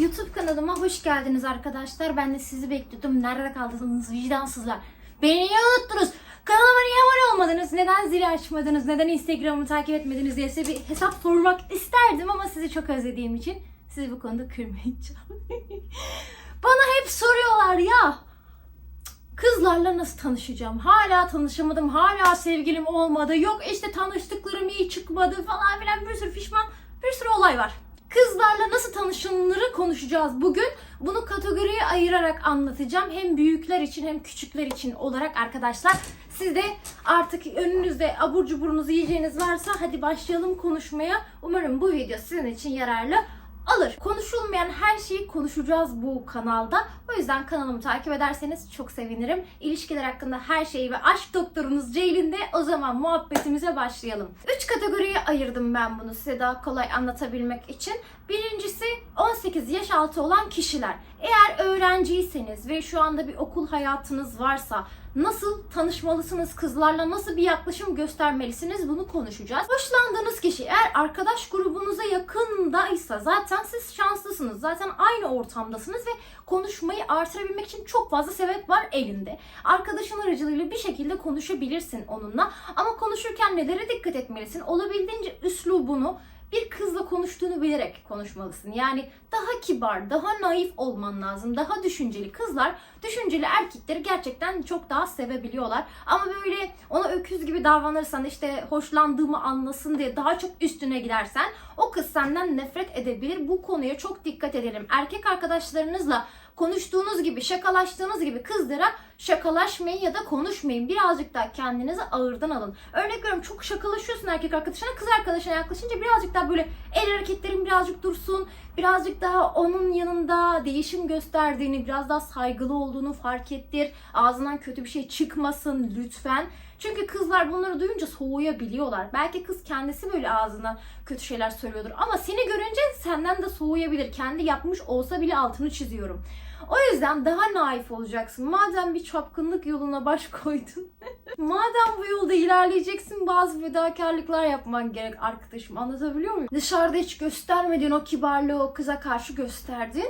YouTube kanalıma hoş geldiniz arkadaşlar. Ben de sizi bekliyordum. Nerede kaldınız vicdansızlar? Beni niye unuttunuz? Kanalıma niye abone olmadınız? Neden zili açmadınız? Neden Instagram'ımı takip etmediniz diye size bir hesap sormak isterdim ama sizi çok özlediğim için sizi bu konuda kırmayacağım. Bana hep soruyorlar ya. Kızlarla nasıl tanışacağım? Hala tanışamadım. Hala sevgilim olmadı. Yok işte tanıştıklarım iyi çıkmadı falan filan bir sürü pişman bir sürü olay var. Kızlarla nasıl tanışılırı konuşacağız bugün. Bunu kategoriye ayırarak anlatacağım. Hem büyükler için hem küçükler için olarak arkadaşlar. Siz de artık önünüzde abur cuburunuzu yiyeceğiniz varsa hadi başlayalım konuşmaya. Umarım bu video sizin için yararlı alır. Konuşulmayan her şeyi konuşacağız bu kanalda. O yüzden kanalımı takip ederseniz çok sevinirim. İlişkiler hakkında her şeyi ve aşk doktorunuz Ceylin'de o zaman muhabbetimize başlayalım. Üç kategoriye ayırdım ben bunu size daha kolay anlatabilmek için. Birincisi 18 yaş altı olan kişiler. Eğer öğrenciyseniz ve şu anda bir okul hayatınız varsa nasıl tanışmalısınız kızlarla nasıl bir yaklaşım göstermelisiniz bunu konuşacağız. Hoşlandığınız kişi eğer arkadaş grubunuza yakındaysa zaten siz şanslısınız. Zaten aynı ortamdasınız ve konuşmayı artırabilmek için çok fazla sebep var elinde. Arkadaşın aracılığıyla bir şekilde konuşabilirsin onunla ama konuşurken nelere dikkat etmelisin? Olabildiğince üslubunu bir kızla konuştuğunu bilerek konuşmalısın. Yani daha kibar, daha naif olman lazım. Daha düşünceli kızlar, düşünceli erkekleri gerçekten çok daha sevebiliyorlar. Ama böyle ona öküz gibi davranırsan işte hoşlandığımı anlasın diye daha çok üstüne gidersen o kız senden nefret edebilir. Bu konuya çok dikkat edelim. Erkek arkadaşlarınızla konuştuğunuz gibi, şakalaştığınız gibi kızlara şakalaşmayın ya da konuşmayın. Birazcık daha kendinizi ağırdan alın. Örnek veriyorum çok şakalaşıyorsun erkek arkadaşına, kız arkadaşına yaklaşınca birazcık daha böyle el hareketlerin birazcık dursun. Birazcık daha onun yanında değişim gösterdiğini, biraz daha saygılı olduğunu fark ettir. Ağzından kötü bir şey çıkmasın lütfen. Çünkü kızlar bunları duyunca soğuyabiliyorlar. Belki kız kendisi böyle ağzına kötü şeyler söylüyordur. Ama seni görünce senden de soğuyabilir. Kendi yapmış olsa bile altını çiziyorum. O yüzden daha naif olacaksın. Madem bir çapkınlık yoluna baş koydun. Madem bu yolda ilerleyeceksin bazı fedakarlıklar yapman gerek arkadaşım. Anlatabiliyor muyum? Dışarıda hiç göstermediğin o kibarlığı o kıza karşı gösterdin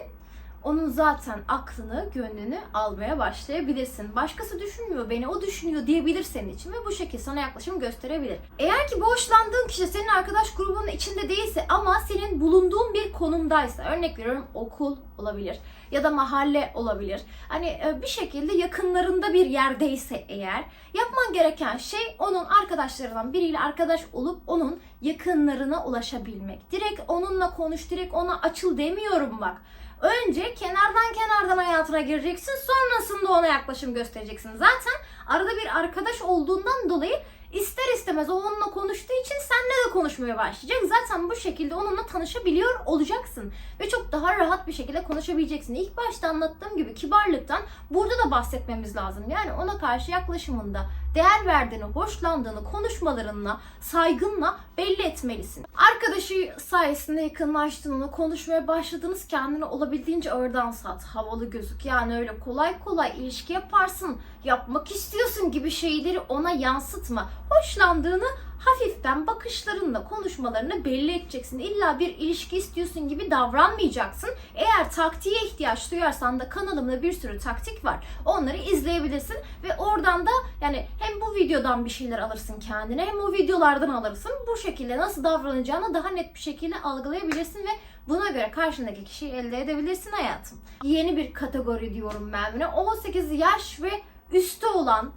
onun zaten aklını, gönlünü almaya başlayabilirsin. Başkası düşünmüyor beni, o düşünüyor diyebilir senin için ve bu şekilde sana yaklaşım gösterebilir. Eğer ki bu hoşlandığın kişi senin arkadaş grubunun içinde değilse ama senin bulunduğun bir konumdaysa, örnek veriyorum okul olabilir ya da mahalle olabilir. Hani e, bir şekilde yakınlarında bir yerdeyse eğer yapman gereken şey onun arkadaşlarından biriyle arkadaş olup onun yakınlarına ulaşabilmek. Direkt onunla konuş, direkt ona açıl demiyorum bak. Önce kenardan kenardan hayatına gireceksin. Sonrasında ona yaklaşım göstereceksin. Zaten arada bir arkadaş olduğundan dolayı ister istemez o onunla konuştuğu için seninle de konuşmaya başlayacak. Zaten bu şekilde onunla tanışabiliyor olacaksın. Ve çok daha rahat bir şekilde konuşabileceksin. İlk başta anlattığım gibi kibarlıktan burada da bahsetmemiz lazım. Yani ona karşı yaklaşımında değer verdiğini, hoşlandığını, konuşmalarınla, saygınla belli etmelisin. Arkadaşı sayesinde yakınlaştığını, konuşmaya başladınız kendini olabildiğince oradan sat. Havalı gözük. Yani öyle kolay kolay ilişki yaparsın, yapmak istiyorsun gibi şeyleri ona yansıtma. Hoşlandığını hafiften bakışlarınla, konuşmalarını belli edeceksin. İlla bir ilişki istiyorsun gibi davranmayacaksın. Eğer taktiğe ihtiyaç duyarsan da kanalımda bir sürü taktik var. Onları izleyebilirsin ve oradan da yani hem bu videodan bir şeyler alırsın kendine hem o videolardan alırsın. Bu şekilde nasıl davranacağını daha net bir şekilde algılayabilirsin ve buna göre karşındaki kişiyi elde edebilirsin hayatım. Yeni bir kategori diyorum ben buna. 18 yaş ve üstü olan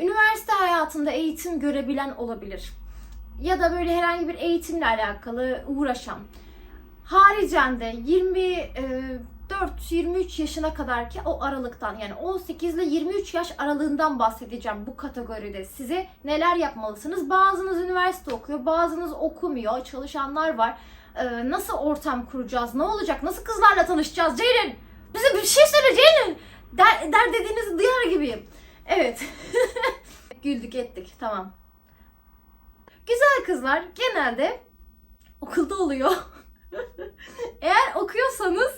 üniversite hayatında eğitim görebilen olabilir. Ya da böyle herhangi bir eğitimle alakalı uğraşan. Haricende 24-23 yaşına kadar ki o aralıktan yani 18 ile 23 yaş aralığından bahsedeceğim bu kategoride. Size neler yapmalısınız? Bazınız üniversite okuyor, bazınız okumuyor, çalışanlar var. Ee, nasıl ortam kuracağız? Ne olacak? Nasıl kızlarla tanışacağız? Ceylin! Bize bir şey söyle Ceylin! Der, der dediğinizi duyar gibiyim. Evet. Güldük ettik. Tamam. Güzel kızlar genelde okulda oluyor. Eğer okuyorsanız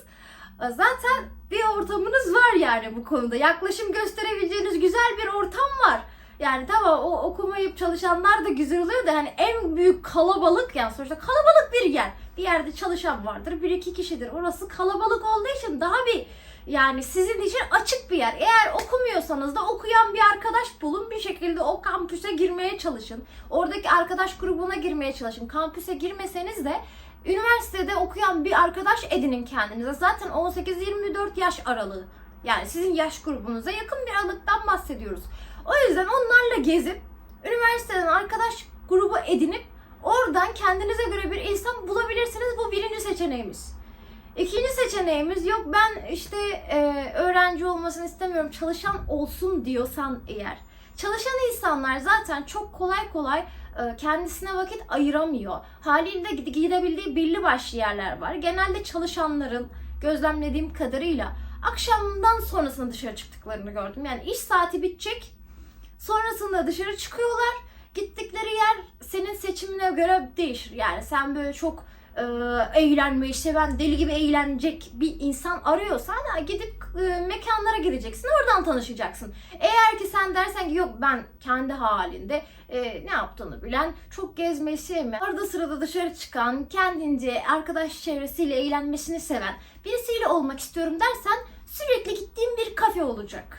e, zaten bir ortamınız var yani bu konuda. Yaklaşım gösterebileceğiniz güzel bir ortam var. Yani tamam o okumayıp çalışanlar da güzel oluyor da yani en büyük kalabalık yani sonuçta kalabalık bir yer. bir yerde çalışan vardır. Bir iki kişidir. Orası kalabalık olduğu için daha bir yani sizin için açık bir yer. Eğer okumuyorsanız da okuyan bir arkadaş bulun. Bir şekilde o kampüse girmeye çalışın. Oradaki arkadaş grubuna girmeye çalışın. Kampüse girmeseniz de üniversitede okuyan bir arkadaş edinin kendinize. Zaten 18-24 yaş aralığı. Yani sizin yaş grubunuza yakın bir aralıktan bahsediyoruz. O yüzden onlarla gezip üniversiteden arkadaş grubu edinip oradan kendinize göre bir insan bulabilirsiniz. Bu birinci seçeneğimiz. İkinci seçeneğimiz yok ben işte e, öğrenci olmasını istemiyorum çalışan olsun diyorsan eğer. Çalışan insanlar zaten çok kolay kolay e, kendisine vakit ayıramıyor. Haliyle gide- gidebildiği belli başlı yerler var. Genelde çalışanların gözlemlediğim kadarıyla akşamdan sonrasında dışarı çıktıklarını gördüm. Yani iş saati bitecek. Sonrasında dışarı çıkıyorlar. Gittikleri yer senin seçimine göre değişir. Yani sen böyle çok e, eğlenmeyi seven, deli gibi eğlenecek bir insan arıyorsan gidip e, mekanlara gideceksin. Oradan tanışacaksın. Eğer ki sen dersen ki yok ben kendi halinde e, ne yaptığını bilen, çok gezmeyi sevmeyen, arada sırada dışarı çıkan, kendince arkadaş çevresiyle eğlenmesini seven birisiyle olmak istiyorum dersen sürekli gittiğin bir kafe olacak.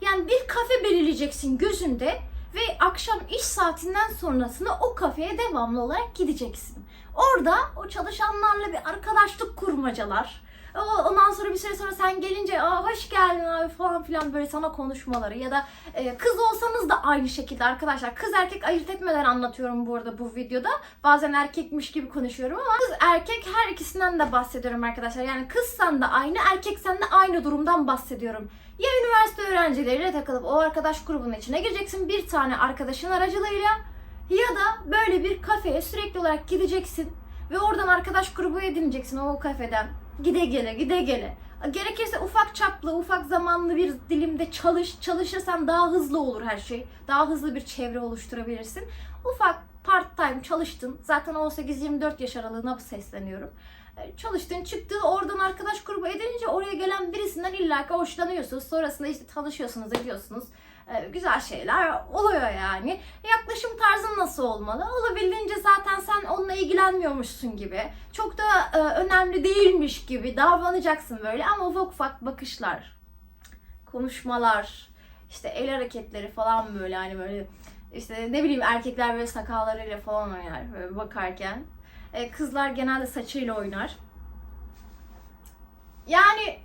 Yani bir kafe belirleyeceksin gözünde ve akşam iş saatinden sonrasında o kafeye devamlı olarak gideceksin. Orada o çalışanlarla bir arkadaşlık kurmacalar. Ondan sonra bir süre sonra sen gelince Aa, hoş geldin abi falan filan böyle sana konuşmaları ya da e, kız olsanız da aynı şekilde arkadaşlar. Kız erkek ayırt etmeden anlatıyorum bu arada bu videoda. Bazen erkekmiş gibi konuşuyorum ama kız erkek her ikisinden de bahsediyorum arkadaşlar. Yani kızsan da aynı erkeksen de aynı durumdan bahsediyorum. Ya üniversite öğrencileriyle takılıp o arkadaş grubunun içine gireceksin bir tane arkadaşın aracılığıyla ya da böyle bir kafeye sürekli olarak gideceksin ve oradan arkadaş grubu edineceksin o kafeden. Gide gele, gide gele. Gerekirse ufak çaplı, ufak zamanlı bir dilimde çalış. Çalışırsan daha hızlı olur her şey. Daha hızlı bir çevre oluşturabilirsin. Ufak part time çalıştın. Zaten 18-24 yaş aralığına sesleniyorum. E, Çalıştın, çıktın, oradan arkadaş grubu edinince oraya gelen birisinden illaki hoşlanıyorsunuz. Sonrasında işte tanışıyorsunuz, ediyorsunuz. E, Güzel şeyler oluyor yani. Yaklaşım tarzın nasıl olmalı? Olabildiğince zaten sen ilgilenmiyormuşsun gibi. Çok da e, önemli değilmiş gibi davranacaksın böyle ama ufak ufak bakışlar, konuşmalar, işte el hareketleri falan böyle hani böyle işte ne bileyim erkekler böyle sakallarıyla falan oynar böyle bakarken. E, kızlar genelde saçıyla oynar. Yani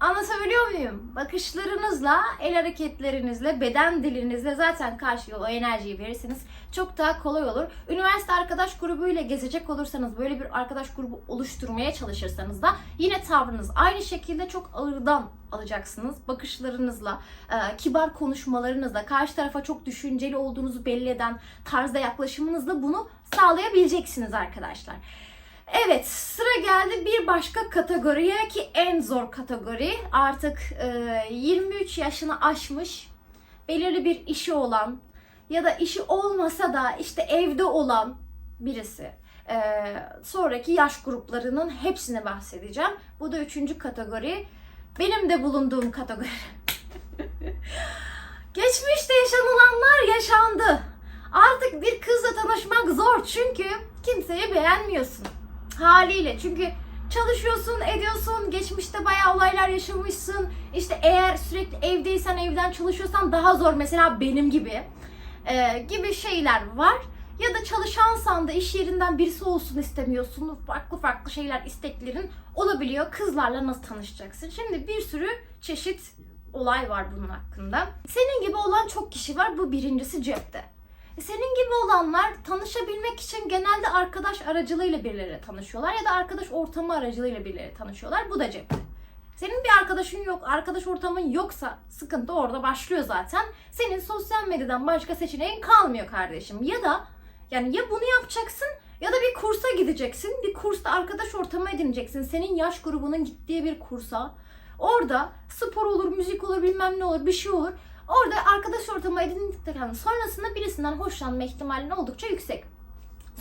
Anlatabiliyor muyum? Bakışlarınızla, el hareketlerinizle, beden dilinizle zaten karşıya o enerjiyi verirsiniz. Çok daha kolay olur. Üniversite arkadaş grubuyla gezecek olursanız, böyle bir arkadaş grubu oluşturmaya çalışırsanız da yine tavrınız aynı şekilde çok ağırdan alacaksınız. Bakışlarınızla, e, kibar konuşmalarınızla, karşı tarafa çok düşünceli olduğunuzu belli eden tarzda yaklaşımınızla bunu sağlayabileceksiniz arkadaşlar. Evet sıra geldi bir başka kategoriye ki en zor kategori artık e, 23 yaşını aşmış belirli bir işi olan ya da işi olmasa da işte evde olan birisi. E, sonraki yaş gruplarının hepsine bahsedeceğim. Bu da üçüncü kategori. Benim de bulunduğum kategori. Geçmişte yaşanılanlar yaşandı. Artık bir kızla tanışmak zor çünkü kimseyi beğenmiyorsun haliyle. Çünkü çalışıyorsun, ediyorsun, geçmişte bayağı olaylar yaşamışsın. İşte eğer sürekli evdeysen, evden çalışıyorsan daha zor. Mesela benim gibi e, gibi şeyler var. Ya da çalışansan da iş yerinden birisi olsun istemiyorsun. Farklı farklı şeyler, isteklerin olabiliyor. Kızlarla nasıl tanışacaksın? Şimdi bir sürü çeşit olay var bunun hakkında. Senin gibi olan çok kişi var. Bu birincisi cepte. E, Senin gibi olanlar tanışabilmek için genelde arkadaş aracılığıyla birileriyle tanışıyorlar ya da arkadaş ortamı aracılığıyla birileriyle tanışıyorlar. Bu da cepte. Senin bir arkadaşın yok, arkadaş ortamın yoksa sıkıntı orada başlıyor zaten. Senin sosyal medyadan başka seçeneğin kalmıyor kardeşim. Ya da yani ya bunu yapacaksın ya da bir kursa gideceksin. Bir kursta arkadaş ortamı edineceksin. Senin yaş grubunun gittiği bir kursa. Orada spor olur, müzik olur, bilmem ne olur, bir şey olur. Orada arkadaş ortamı edindikten sonrasında birisinden hoşlanma ihtimalin oldukça yüksek.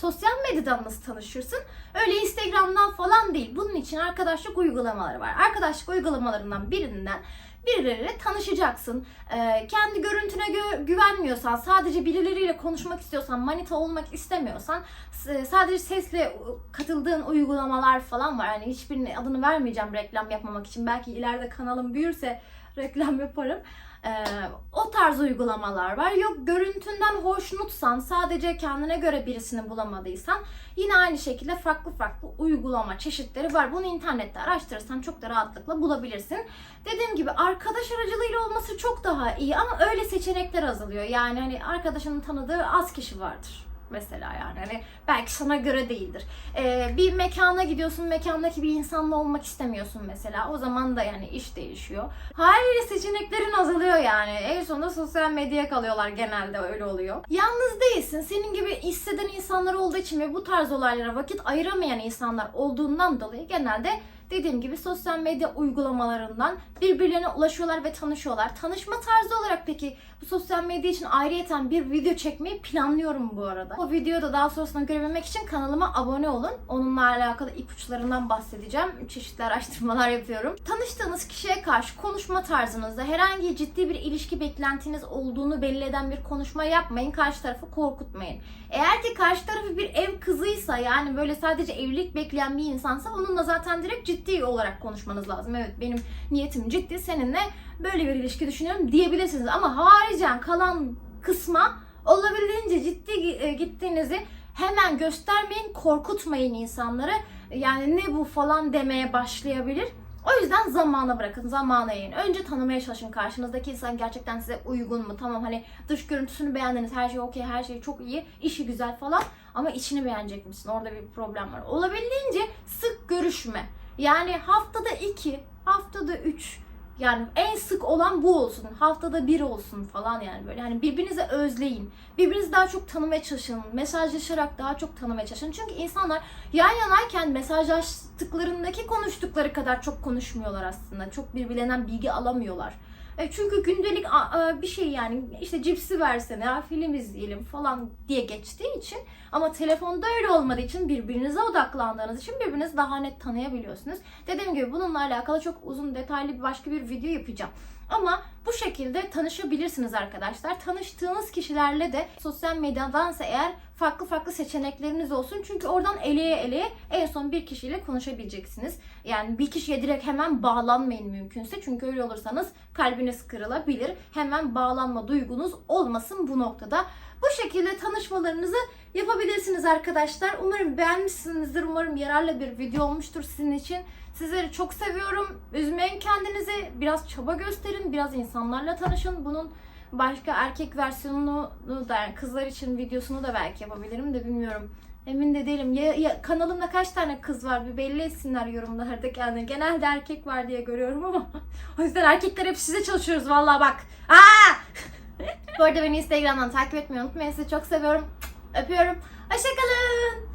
Sosyal medyadan nasıl tanışırsın? Öyle Instagram'dan falan değil. Bunun için arkadaşlık uygulamaları var. Arkadaşlık uygulamalarından birinden birileriyle tanışacaksın. Ee, kendi görüntüne gö- güvenmiyorsan, sadece birileriyle konuşmak istiyorsan, manita olmak istemiyorsan, s- sadece sesle katıldığın uygulamalar falan var. Yani hiçbirinin adını vermeyeceğim reklam yapmamak için. Belki ileride kanalım büyürse reklam yaparım. Ee, o tarz uygulamalar var. Yok görüntünden hoşnutsan, sadece kendine göre birisini bulamadıysan yine aynı şekilde farklı farklı uygulama çeşitleri var. Bunu internette araştırırsan çok da rahatlıkla bulabilirsin. Dediğim gibi arkadaş aracılığıyla olması çok daha iyi ama öyle seçenekler azalıyor. Yani hani arkadaşının tanıdığı az kişi vardır mesela yani hani belki sana göre değildir. Ee, bir mekana gidiyorsun mekandaki bir insanla olmak istemiyorsun mesela o zaman da yani iş değişiyor. Haliyle seçeneklerin azalıyor yani en sonunda sosyal medyaya kalıyorlar genelde öyle oluyor. Yalnız değilsin senin gibi hisseden insanlar olduğu için ve bu tarz olaylara vakit ayıramayan insanlar olduğundan dolayı genelde dediğim gibi sosyal medya uygulamalarından birbirlerine ulaşıyorlar ve tanışıyorlar. Tanışma tarzı olarak peki bu sosyal medya için ayrıyeten bir video çekmeyi planlıyorum bu arada. O videoda daha sonrasında görebilmek için kanalıma abone olun. Onunla alakalı ipuçlarından bahsedeceğim. Çeşitli araştırmalar yapıyorum. Tanıştığınız kişiye karşı konuşma tarzınızda herhangi ciddi bir ilişki beklentiniz olduğunu belli eden bir konuşma yapmayın. Karşı tarafı korkutmayın. Eğer ki karşı tarafı bir ev kızıysa yani böyle sadece evlilik bekleyen bir insansa onunla zaten direkt ciddi olarak konuşmanız lazım. Evet benim niyetim ciddi seninle böyle bir ilişki düşünüyorum diyebilirsiniz. Ama haricen kalan kısma olabildiğince ciddi e, gittiğinizi hemen göstermeyin, korkutmayın insanları. Yani ne bu falan demeye başlayabilir. O yüzden zamana bırakın, zamana yiyin. Önce tanımaya çalışın karşınızdaki insan gerçekten size uygun mu? Tamam hani dış görüntüsünü beğendiniz, her şey okey, her şey çok iyi, işi güzel falan. Ama içini beğenecek misin? Orada bir problem var. Olabildiğince sık görüşme. Yani haftada iki, haftada üç. Yani en sık olan bu olsun. Haftada bir olsun falan yani böyle. Hani birbirinizi özleyin. Birbirinizi daha çok tanımaya çalışın. Mesajlaşarak daha çok tanımaya çalışın. Çünkü insanlar yan yanayken mesajlaştıklarındaki konuştukları kadar çok konuşmuyorlar aslında. Çok birbirlerinden bilgi alamıyorlar. E, Çünkü gündelik bir şey yani işte cipsi versene ya film izleyelim falan diye geçtiği için ama telefonda öyle olmadığı için birbirinize odaklandığınız için birbirinizi daha net tanıyabiliyorsunuz. Dediğim gibi bununla alakalı çok uzun detaylı başka bir video yapacağım. Ama bu şekilde tanışabilirsiniz arkadaşlar. Tanıştığınız kişilerle de sosyal medyadansa eğer farklı farklı seçenekleriniz olsun. Çünkü oradan eleye eleye en son bir kişiyle konuşabileceksiniz. Yani bir kişiye direkt hemen bağlanmayın mümkünse. Çünkü öyle olursanız kalbiniz kırılabilir. Hemen bağlanma duygunuz olmasın bu noktada. Bu şekilde tanışmalarınızı yapabilirsiniz arkadaşlar. Umarım beğenmişsinizdir. Umarım yararlı bir video olmuştur sizin için. Sizleri çok seviyorum. Üzmeyin kendinizi. Biraz çaba gösterin. Biraz insanlarla tanışın. Bunun başka erkek versiyonunu da yani kızlar için videosunu da belki yapabilirim de bilmiyorum. Emin de değilim. Ya, ya kanalımda kaç tane kız var bir belli etsinler yorumlarda kendini. Genelde erkek var diye görüyorum ama o yüzden erkekler hep size çalışıyoruz vallahi bak. Aa! Bu arada beni Instagram'dan takip etmeyi unutmayın. Sizi çok seviyorum. Öpüyorum. Hoşçakalın.